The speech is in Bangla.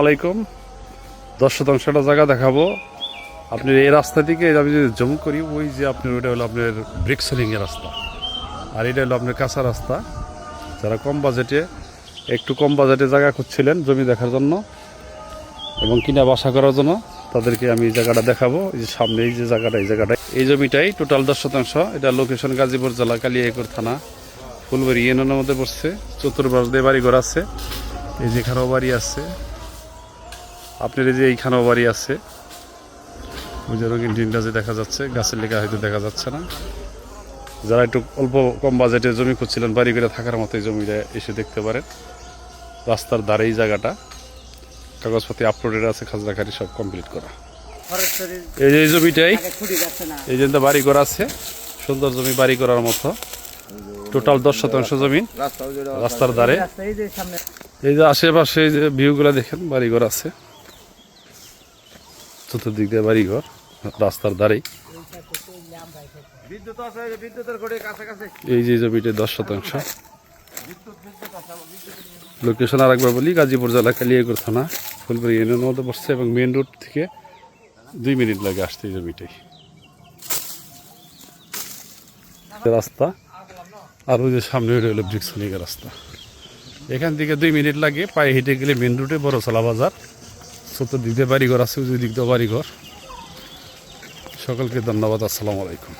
আলাইকুম। দশ শতাংশ একটা জায়গা দেখাবো। আপনি এই রাস্তা থেকে আমি যদি জম করি, ওই যে আপনার, ওইটা হলো আপনার ব্রিক এর রাস্তা। আর এটা হলো আপনার কাঁচা রাস্তা। যারা কম বাজেটে, একটু কম বাজেটে জায়গা খুঁজছিলেন জমি দেখার জন্য এবং কিনা বাসা করার জন্য, তাদেরকে আমি এই জায়গাটা দেখাবো। এই যে সামনে এই যে জায়গাটা, এই জায়গাটা। এই জমিটাই টোটাল দশ শতাংশ এটা লোকেশন গাজীপুর জেলা কালিয়াকুর থানা, ফুলবাড়ি, ইউনিয়নের মধ্যে পড়ছে। চতুর্পাশ দিয়ে বাড়িঘর আছে। এই যে এখানেও বাড়ি আছে। আপনার এই যে এইখানেও বাড়ি আছে, ওই যে রঙিন যে দেখা যাচ্ছে, গাছের লেখা হয়তো দেখা যাচ্ছে না। যারা একটু অল্প কম বাজেটে জমি খুঁজছিলেন, বাড়ি করে থাকার মতো এই জমিটা এসে দেখতে পারেন। রাস্তার ধারে এই জায়গাটা কাগজপাতি আপলোডেড আছে খাজনাখারি সব কমপ্লিট করা। এই যে জমিটাই, এই জন্য বাড়ি করা আছে, সুন্দর জমি বাড়ি করার মতো। টোটাল দশ শতাংশ জমি, রাস্তার ধারে। এই যে আশেপাশে যে ভিউগুলো দেখেন, বাড়ি বাড়িঘর আছে। চতুর্দিক দিয়ে বাড়িঘর রাস্তার ধারেই। এই যে জমিতে দশ শতাংশ। লোকেশন আর একবার বলি গাজীপুর জেলা কালিয়াকুর থানা ফুলবাড়ি ইউনিয়নের মধ্যে পড়ছে এবং মেন রোড থেকে দুই মিনিট লাগে আসতে এই জমিটাই। রাস্তা আর ওই যে সামনে রইল ব্রিক্সনিকের রাস্তা। এখান থেকে দুই মিনিট লাগে পায়ে হেঁটে গেলে মেন রুটে বড় চলা বাজার। চতুর্দিক পারি বাড়িঘর আছে ওই দিক দিয়ে বাড়িঘর। সকলকে ধন্যবাদ আসসালামু আলাইকুম।